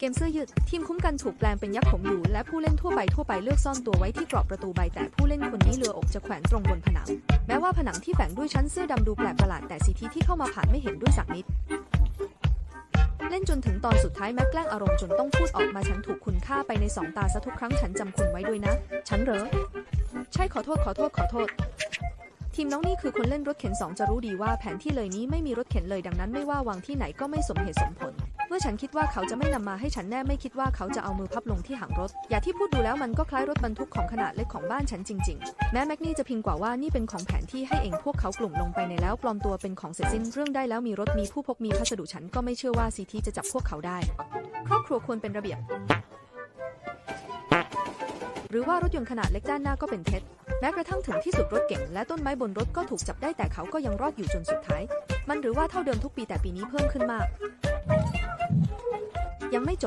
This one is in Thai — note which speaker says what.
Speaker 1: เกมเสื้อยืดทีมคุ้มกันถูกแปลงเป็นยักษ์ผมอยู่ และผู้เล่นทั่วไปทั่วไปเลือกซ่อนตัวไว้ที่กรอบประตูใบแต่ผู้เล่นคนนี้เรืออกจะแขวนตรงบนผนัง แม้ว่าผนังที่แฝงด้วยชั้นเสื้อดำดูแปลกประหลาดแต่สีทีที่เข้ามาผ่านไม่เห็นด้วยสักนิด เล่นจนถึงตอนสุดท้ายแม็กแกล้งอารมณ์จนต้องพูดออกมาฉันถูกคุณฆ่าไปในสองตาซะทุกครั้งฉันจำคุณไว้ด้วยนะ ฉันเหรอ ใช่ขอโทษขอโทษขอโทษทีมน้องนี่คือคนเล่นรถเข็นสองจะรู้ดีว่าแผนที่เลยนี้ไม่มีรถเข็นเลยดังนั้นไม่ว่าวางที่ไหนก็ไม่สมเหตุสมผล เมื่อฉันคิดว่าเขาจะไม่นำมาให้ฉันแน่ไม่คิดว่าเขาจะเอามือพับลงที่หางรถ อย่าที่พูดดูแล้วมันก็คล้ายรถบรรทุกของขนาดเล็กของบ้านฉันจริง ๆ แม้แม็กนี่จะพิงกว่าว่านี่เป็นของแผนที่ให้เองพวกเขากลุ่มลงไปในแล้วปลอมตัวเป็นของเสร็จสิ้นเรื่องได้แล้วมีรถมีผู้พกมีพัสดุฉันก็ไม่เชื่อว่าซีทีจะจับพวกเขาได้ ครอบครัวควรเป็นระเบียบ หรือว่ารถยนต์ขนาดเล็กด้านหน้าก็เป็นเท็จแม้กระทั่งถึงที่สุดรถเก๋งและต้นไม้บนรถก็ถูกจับได้แต่เขาก็ยังรอดอยู่จนสุดท้าย มันหรือว่าเท่าเดิมทุกปีแต่ปีนี้เพิ่มขึ้นมาก ยังไม่จบ